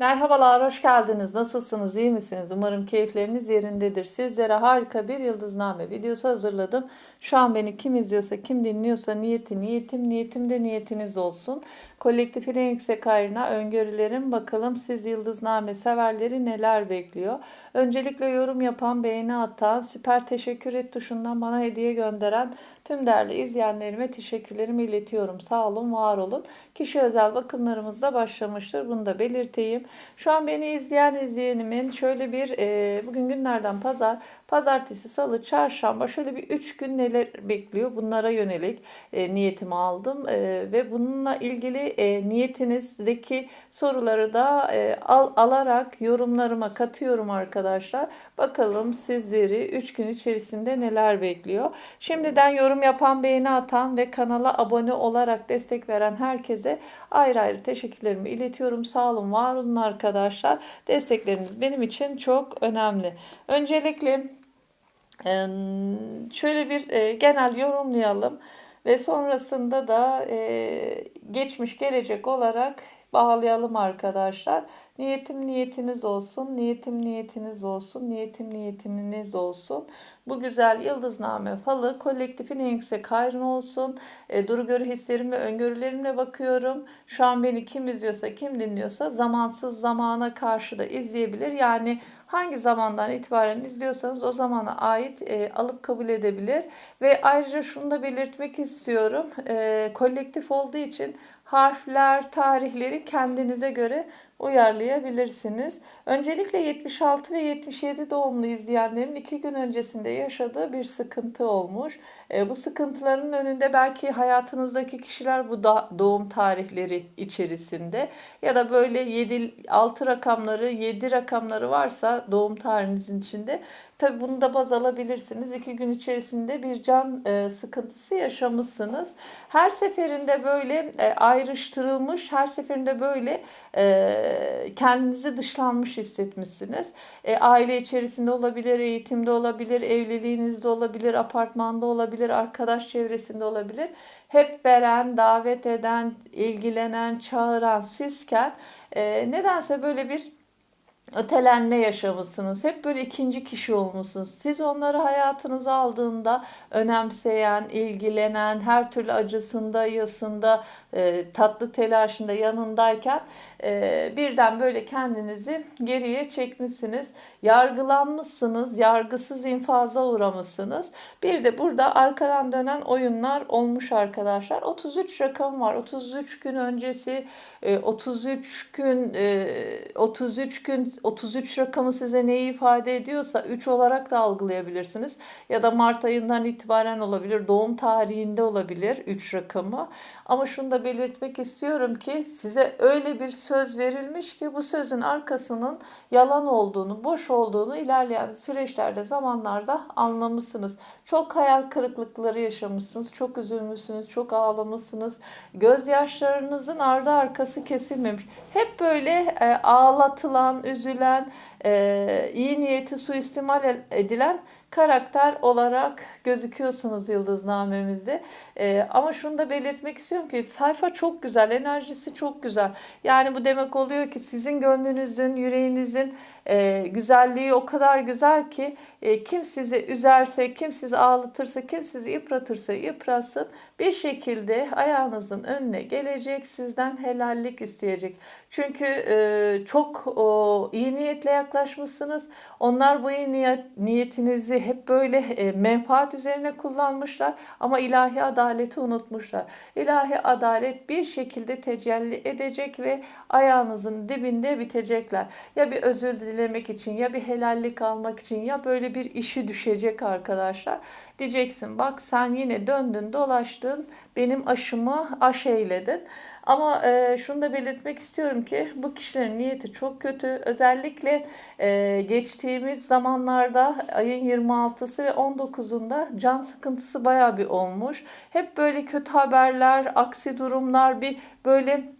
Merhabalar, hoş geldiniz. Nasılsınız, iyi misiniz? Umarım keyifleriniz yerindedir. Sizlere harika bir yıldızname videosu hazırladım. Şu an beni kim izliyorsa, kim dinliyorsa niyeti niyetim, niyetim de niyetiniz olsun. Kolektifin en yüksek ayrına öngörülerim. Bakalım siz yıldızname severleri neler bekliyor? Öncelikle yorum yapan, beğeni atan, süper teşekkür et tuşundan bana hediye gönderen tüm değerli izleyenlerime teşekkürlerimi iletiyorum. Sağ olun, var olun. Kişi özel bakımlarımız da başlamıştır. Bunu da belirteyim. Şu an beni izleyen izleyenimin şöyle bir e, bugün günlerden pazar, pazartesi, salı, çarşamba şöyle bir üç gün neler bekliyor bunlara yönelik e, niyetimi aldım e, ve bununla ilgili e, niyetinizdeki soruları da e, al, alarak yorumlarıma katıyorum arkadaşlar. Bakalım sizleri 3 gün içerisinde neler bekliyor. Şimdiden yorum yapan, beğeni atan ve kanala abone olarak destek veren herkese ayrı ayrı teşekkürlerimi iletiyorum. Sağ olun, var olun arkadaşlar. Destekleriniz benim için çok önemli. Öncelikle şöyle bir genel yorumlayalım ve sonrasında da geçmiş gelecek olarak bağlayalım arkadaşlar. Niyetim niyetiniz olsun, niyetim niyetiniz olsun, niyetim niyetiniz olsun. Bu güzel yıldızname falı kolektifin en yüksek hayrına olsun. E, duru görü hislerim ve öngörülerimle bakıyorum. Şu an beni kim izliyorsa, kim dinliyorsa zamansız zamana karşı da izleyebilir. Yani hangi zamandan itibaren izliyorsanız o zamana ait e, alıp kabul edebilir. Ve ayrıca şunu da belirtmek istiyorum. E, kolektif olduğu için harfler, tarihleri kendinize göre uyarlayabilirsiniz. Öncelikle 76 ve 77 doğumlu izleyenlerin iki gün öncesinde yaşadığı bir sıkıntı olmuş. E, bu sıkıntıların önünde belki hayatınızdaki kişiler bu da, doğum tarihleri içerisinde ya da böyle 7 6 rakamları 7 rakamları varsa doğum tarihinizin içinde Tabi bunu da baz alabilirsiniz. İki gün içerisinde bir can e, sıkıntısı yaşamışsınız. Her seferinde böyle e, ayrıştırılmış, her seferinde böyle e, kendinizi dışlanmış hissetmişsiniz. E, aile içerisinde olabilir, eğitimde olabilir, evliliğinizde olabilir, apartmanda olabilir, arkadaş çevresinde olabilir. Hep veren, davet eden, ilgilenen, çağıran sizken e, nedense böyle bir ötelenme yaşamışsınız. Hep böyle ikinci kişi olmuşsunuz. Siz onları hayatınıza aldığında önemseyen, ilgilenen, her türlü acısında, yasında, e, tatlı telaşında yanındayken e, birden böyle kendinizi geriye çekmişsiniz. Yargılanmışsınız, yargısız infaza uğramışsınız. Bir de burada arkadan dönen oyunlar olmuş arkadaşlar. 33 rakam var. 33 gün öncesi 33 e, gün 33 gün 33 rakamı size neyi ifade ediyorsa 3 olarak da algılayabilirsiniz. Ya da Mart ayından itibaren olabilir, doğum tarihinde olabilir 3 rakamı. Ama şunu da belirtmek istiyorum ki size öyle bir söz verilmiş ki bu sözün arkasının yalan olduğunu, boş olduğunu ilerleyen süreçlerde, zamanlarda anlamışsınız. Çok hayal kırıklıkları yaşamışsınız, çok üzülmüşsünüz, çok ağlamışsınız. Gözyaşlarınızın ardı arkası kesilmemiş. Hep böyle e, ağlatılan, üzülen, e, iyi niyeti suistimal edilen karakter olarak gözüküyorsunuz yıldıznamemizde. Ee, ama şunu da belirtmek istiyorum ki sayfa çok güzel, enerjisi çok güzel. Yani bu demek oluyor ki sizin gönlünüzün, yüreğinizin e, güzelliği o kadar güzel ki e, kim sizi üzerse, kim sizi ağlatırsa, kim sizi yıpratırsa yıpratsın bir şekilde ayağınızın önüne gelecek, sizden helallik isteyecek. Çünkü e, çok o, iyi niyetle yaklaşmışsınız. Onlar bu iyi niyet, niyetinizi hep böyle e, menfaat üzerine kullanmışlar ama ilahi adaleti unutmuşlar. İlahi adalet bir şekilde tecelli edecek ve ayağınızın dibinde bitecekler. Ya bir özür dilemek için ya bir helallik almak için ya böyle bir işi düşecek arkadaşlar. Diyeceksin bak sen yine döndün dolaştın benim aşımı aş eyledin. Ama e, şunu da belirtmek istiyorum ki bu kişilerin niyeti çok kötü. Özellikle e, geçtiğimiz zamanlarda ayın 26'sı ve 19'unda can sıkıntısı baya bir olmuş. Hep böyle kötü haberler, aksi durumlar, bir böyle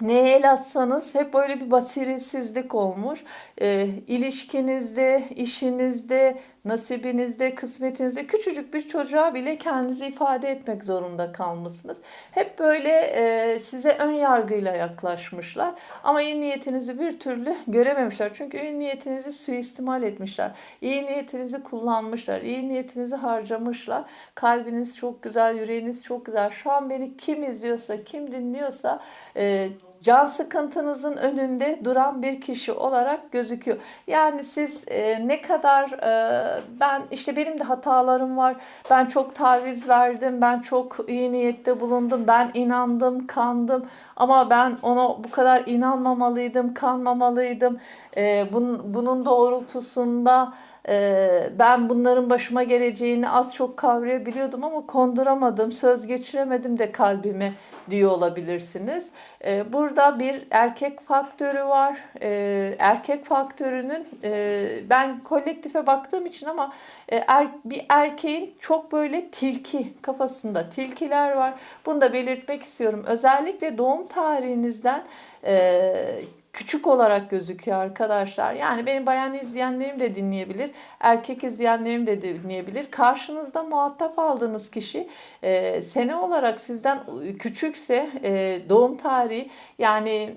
Neye el atsanız hep böyle bir basiretsizlik olmuş. E, ilişkinizde, işinizde, nasibinizde, kısmetinizde küçücük bir çocuğa bile kendinizi ifade etmek zorunda kalmışsınız. Hep böyle e, size ön yargıyla yaklaşmışlar. Ama iyi niyetinizi bir türlü görememişler. Çünkü iyi niyetinizi suistimal etmişler. İyi niyetinizi kullanmışlar. iyi niyetinizi harcamışlar. Kalbiniz çok güzel, yüreğiniz çok güzel. Şu an beni kim izliyorsa, kim dinliyorsa e, can sıkıntınızın önünde duran bir kişi olarak gözüküyor. Yani siz e, ne kadar e, ben işte benim de hatalarım var. Ben çok taviz verdim. Ben çok iyi niyette bulundum. Ben inandım, kandım. Ama ben ona bu kadar inanmamalıydım, kanmamalıydım. E, bunun, bunun doğrultusunda ben bunların başıma geleceğini az çok kavrayabiliyordum ama konduramadım, söz geçiremedim de kalbime diyor olabilirsiniz. E, burada bir erkek faktörü var. E, erkek faktörünün e, ben kolektife baktığım için ama e, er, bir erkeğin çok böyle tilki kafasında tilkiler var. Bunu da belirtmek istiyorum. Özellikle doğum tarihinizden e, küçük olarak gözüküyor arkadaşlar. Yani benim bayan izleyenlerim de dinleyebilir, erkek izleyenlerim de dinleyebilir. Karşınızda muhatap aldığınız kişi e, sene olarak sizden küçükse e, doğum tarihi yani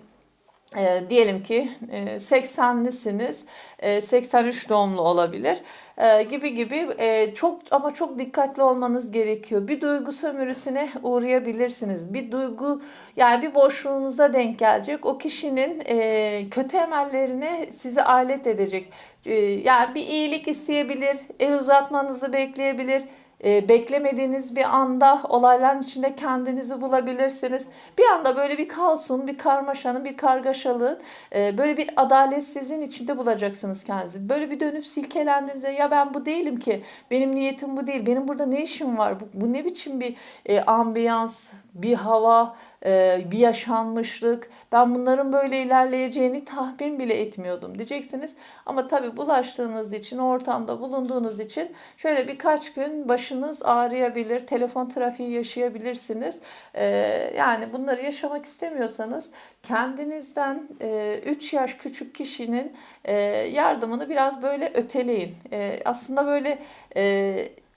e, diyelim ki e, 80'lisiniz, e, 83 doğumlu olabilir e, gibi gibi e, çok ama çok dikkatli olmanız gerekiyor. Bir duygu sömürüsüne uğrayabilirsiniz. Bir duygu yani bir boşluğunuza denk gelecek. O kişinin e, kötü emellerine sizi alet edecek. E, yani bir iyilik isteyebilir, el uzatmanızı bekleyebilir e, beklemediğiniz bir anda olayların içinde kendinizi bulabilirsiniz. Bir anda böyle bir kaosun, bir karmaşanın, bir kargaşalığın, e, böyle bir adaletsizliğin içinde bulacaksınız kendinizi. Böyle bir dönüp silkelendiğinizde ya ben bu değilim ki, benim niyetim bu değil, benim burada ne işim var, bu, bu ne biçim bir e, ambiyans, bir hava, bir yaşanmışlık. Ben bunların böyle ilerleyeceğini tahmin bile etmiyordum diyeceksiniz. Ama tabii bulaştığınız için, ortamda bulunduğunuz için şöyle birkaç gün başınız ağrıyabilir, telefon trafiği yaşayabilirsiniz. E, yani bunları yaşamak istemiyorsanız kendinizden 3 yaş küçük kişinin e, yardımını biraz böyle öteleyin. Aslında böyle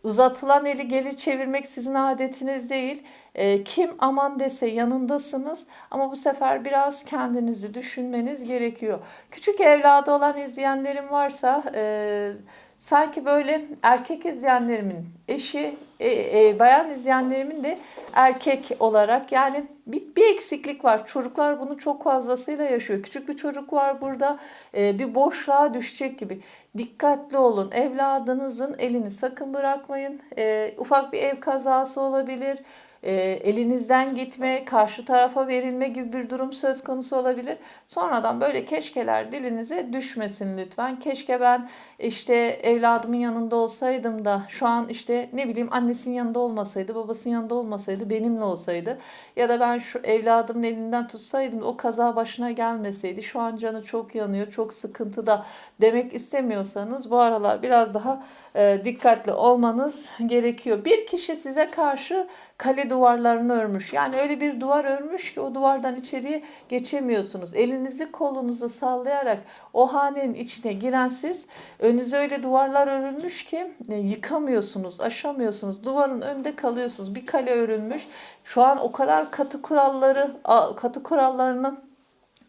uzatılan eli geri çevirmek sizin adetiniz değil. E, kim aman dese yanındasınız ama bu sefer biraz kendinizi düşünmeniz gerekiyor. Küçük evladı olan izleyenlerim varsa e, sanki böyle erkek izleyenlerimin eşi, e, e, bayan izleyenlerimin de erkek olarak yani bir, bir eksiklik var. Çocuklar bunu çok fazlasıyla yaşıyor. Küçük bir çocuk var burada e, bir boşluğa düşecek gibi. Dikkatli olun. Evladınızın elini sakın bırakmayın. E, ufak bir ev kazası olabilir e, elinizden gitme, karşı tarafa verilme gibi bir durum söz konusu olabilir. Sonradan böyle keşkeler dilinize düşmesin lütfen. Keşke ben işte evladımın yanında olsaydım da şu an işte ne bileyim annesinin yanında olmasaydı, babasının yanında olmasaydı, benimle olsaydı ya da ben şu evladımın elinden tutsaydım o kaza başına gelmeseydi şu an canı çok yanıyor, çok sıkıntıda demek istemiyorsanız bu aralar biraz daha e, dikkatli olmanız gerekiyor. Bir kişi size karşı kale duvarlarını örmüş. Yani öyle bir duvar örmüş ki o duvardan içeriye geçemiyorsunuz. Elinizi kolunuzu sallayarak o hanenin içine giren siz önünüze öyle duvarlar örülmüş ki e, yıkamıyorsunuz, aşamıyorsunuz. Duvarın önünde kalıyorsunuz. Bir kale örülmüş. Şu an o kadar katı kuralları, katı kurallarının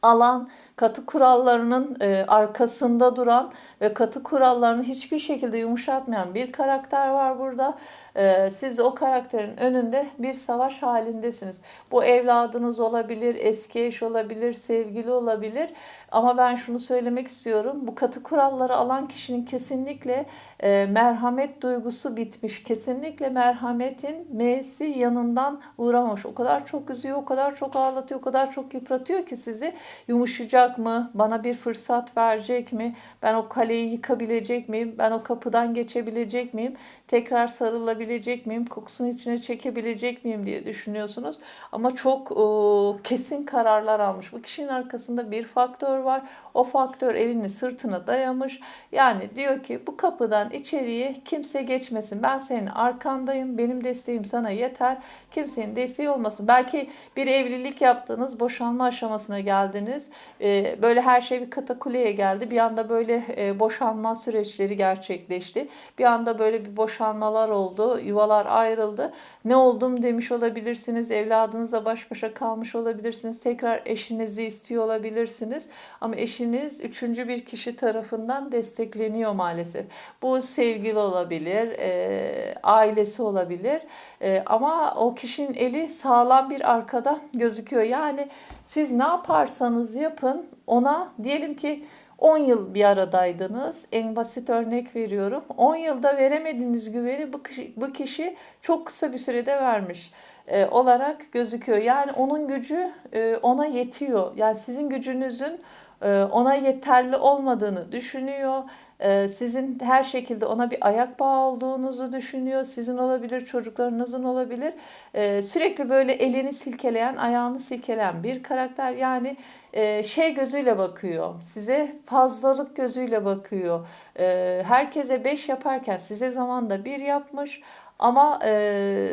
alan katı kurallarının e, arkasında duran ve katı kurallarını hiçbir şekilde yumuşatmayan bir karakter var burada. E, siz o karakterin önünde bir savaş halindesiniz. Bu evladınız olabilir, eski eş olabilir, sevgili olabilir. Ama ben şunu söylemek istiyorum. Bu katı kuralları alan kişinin kesinlikle e, merhamet duygusu bitmiş. Kesinlikle merhametin M'si yanından uğramamış. O kadar çok üzüyor, o kadar çok ağlatıyor, o kadar çok yıpratıyor ki sizi yumuşayacak mı? Bana bir fırsat verecek mi? Ben o kaleyi yıkabilecek miyim? Ben o kapıdan geçebilecek miyim? Tekrar sarılabilecek miyim? Kokusunu içine çekebilecek miyim diye düşünüyorsunuz. Ama çok e, kesin kararlar almış. Bu kişinin arkasında bir faktör var. O faktör elini sırtına dayamış. Yani diyor ki bu kapıdan içeriye kimse geçmesin. Ben senin arkandayım. Benim desteğim sana yeter. Kimsenin desteği olmasın. Belki bir evlilik yaptınız. Boşanma aşamasına geldiniz. Ee, böyle her şey bir katakuleye geldi. Bir anda böyle e, boşanma süreçleri gerçekleşti. Bir anda böyle bir boşanmalar oldu. Yuvalar ayrıldı. Ne oldum demiş olabilirsiniz. Evladınızla baş başa kalmış olabilirsiniz. Tekrar eşinizi istiyor olabilirsiniz. Ama eşiniz üçüncü bir kişi tarafından destekleniyor maalesef. Bu sevgili olabilir, e, ailesi olabilir. E, ama o kişinin eli sağlam bir arkada gözüküyor. Yani siz ne yaparsanız yapın ona diyelim ki 10 yıl bir aradaydınız. En basit örnek veriyorum. 10 yılda veremediğiniz güveni bu kişi, bu kişi çok kısa bir sürede vermiş e, olarak gözüküyor. Yani onun gücü e, ona yetiyor. Yani sizin gücünüzün e, ona yeterli olmadığını düşünüyor. E, sizin her şekilde ona bir ayak bağı olduğunuzu düşünüyor. Sizin olabilir, çocuklarınızın olabilir. E, sürekli böyle elini silkeleyen, ayağını silkeleyen bir karakter. Yani e, şey gözüyle bakıyor. Size fazlalık gözüyle bakıyor. E, herkese beş yaparken size zamanda bir yapmış. Ama e,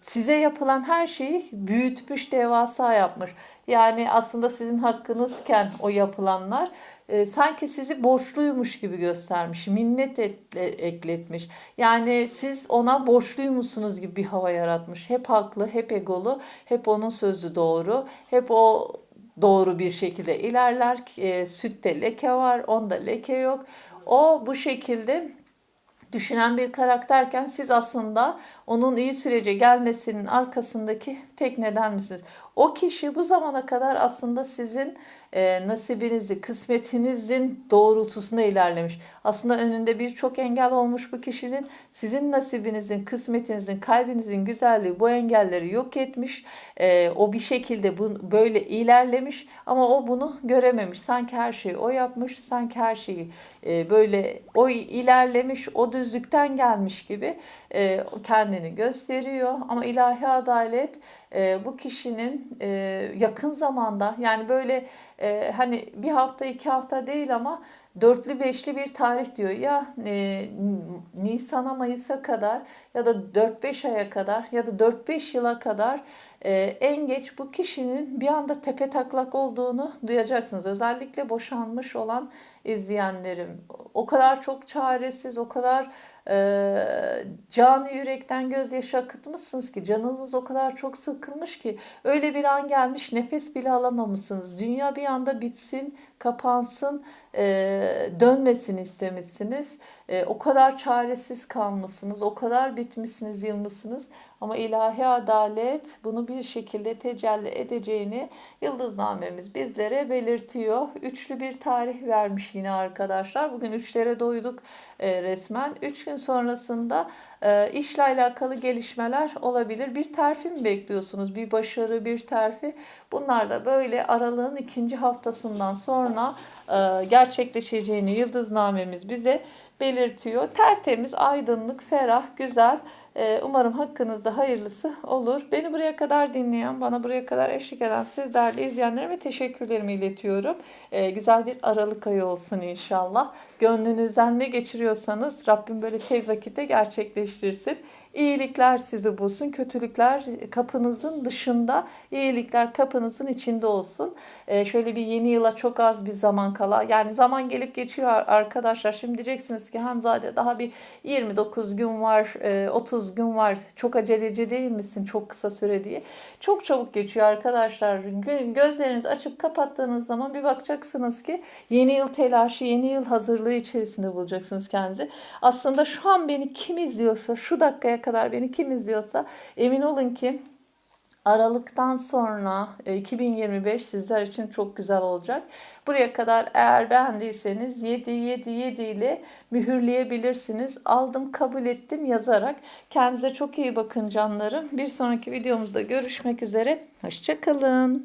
size yapılan her şeyi büyütmüş, devasa yapmış. Yani aslında sizin hakkınızken o yapılanlar e, sanki sizi borçluymuş gibi göstermiş, minnet etle, ekletmiş. Yani siz ona borçluymuşsunuz gibi bir hava yaratmış. Hep haklı, hep egolu, hep onun sözü doğru, hep o doğru bir şekilde ilerler. E, sütte leke var, onda leke yok. O bu şekilde düşünen bir karakterken siz aslında onun iyi sürece gelmesinin arkasındaki tek neden misiniz? O kişi bu zamana kadar aslında sizin e, nasibinizi, kısmetinizin doğrultusunda ilerlemiş. Aslında önünde birçok engel olmuş bu kişinin. Sizin nasibinizin, kısmetinizin, kalbinizin güzelliği bu engelleri yok etmiş. E, o bir şekilde bu, böyle ilerlemiş ama o bunu görememiş. Sanki her şeyi o yapmış, sanki her şeyi e, böyle o ilerlemiş, o düzlükten gelmiş gibi e, kendini gösteriyor. Ama ilahi adalet e, bu kişinin e, yakın zamanda yani böyle e, hani bir hafta iki hafta değil ama dörtlü beşli bir tarih diyor ya e, Nisan'a Mayıs'a kadar ya da 4-5 aya kadar ya da 4-5 yıla kadar e, en geç bu kişinin bir anda tepe taklak olduğunu duyacaksınız. Özellikle boşanmış olan izleyenlerim o kadar çok çaresiz, o kadar e, canı yürekten gözyaşı akıtmışsınız ki canınız o kadar çok sıkılmış ki öyle bir an gelmiş nefes bile alamamışsınız. Dünya bir anda bitsin, kapansın, e, dönmesin istemişsiniz. E, o kadar çaresiz kalmışsınız, o kadar bitmişsiniz, yılmışsınız. Ama ilahi adalet bunu bir şekilde tecelli edeceğini yıldıznamemiz bizlere belirtiyor. Üçlü bir tarih vermiş yine arkadaşlar. Bugün üçlere doyduk e, resmen. Üç gün sonrasında e, işle alakalı gelişmeler olabilir. Bir terfi mi bekliyorsunuz? Bir başarı, bir terfi. Bunlar da böyle aralığın ikinci haftasından sonra e, gerçekleşeceğini yıldıznamemiz bize belirtiyor. Tertemiz, aydınlık, ferah, güzel. Ee, umarım hakkınızda hayırlısı olur. Beni buraya kadar dinleyen, bana buraya kadar eşlik eden siz değerli izleyenlerime teşekkürlerimi iletiyorum. Ee, güzel bir Aralık ayı olsun inşallah. Gönlünüzden ne geçiriyorsanız Rabbim böyle tez vakitte gerçekleştirsin. İyilikler sizi bulsun, kötülükler kapınızın dışında, iyilikler kapınızın içinde olsun. Ee, şöyle bir yeni yıla çok az bir zaman kala, yani zaman gelip geçiyor arkadaşlar. Şimdi diyeceksiniz ki Hanzade daha bir 29 gün var, 30 30 gün var. Çok aceleci değil misin? Çok kısa süre diye. Çok çabuk geçiyor arkadaşlar. Gözlerinizi açıp kapattığınız zaman bir bakacaksınız ki yeni yıl telaşı, yeni yıl hazırlığı içerisinde bulacaksınız kendinizi. Aslında şu an beni kim izliyorsa, şu dakikaya kadar beni kim izliyorsa emin olun ki Aralıktan sonra 2025 e, sizler için çok güzel olacak. Buraya kadar eğer beğendiyseniz 7 7 7 ile mühürleyebilirsiniz. Aldım, kabul ettim yazarak. Kendinize çok iyi bakın canlarım. Bir sonraki videomuzda görüşmek üzere. Hoşçakalın.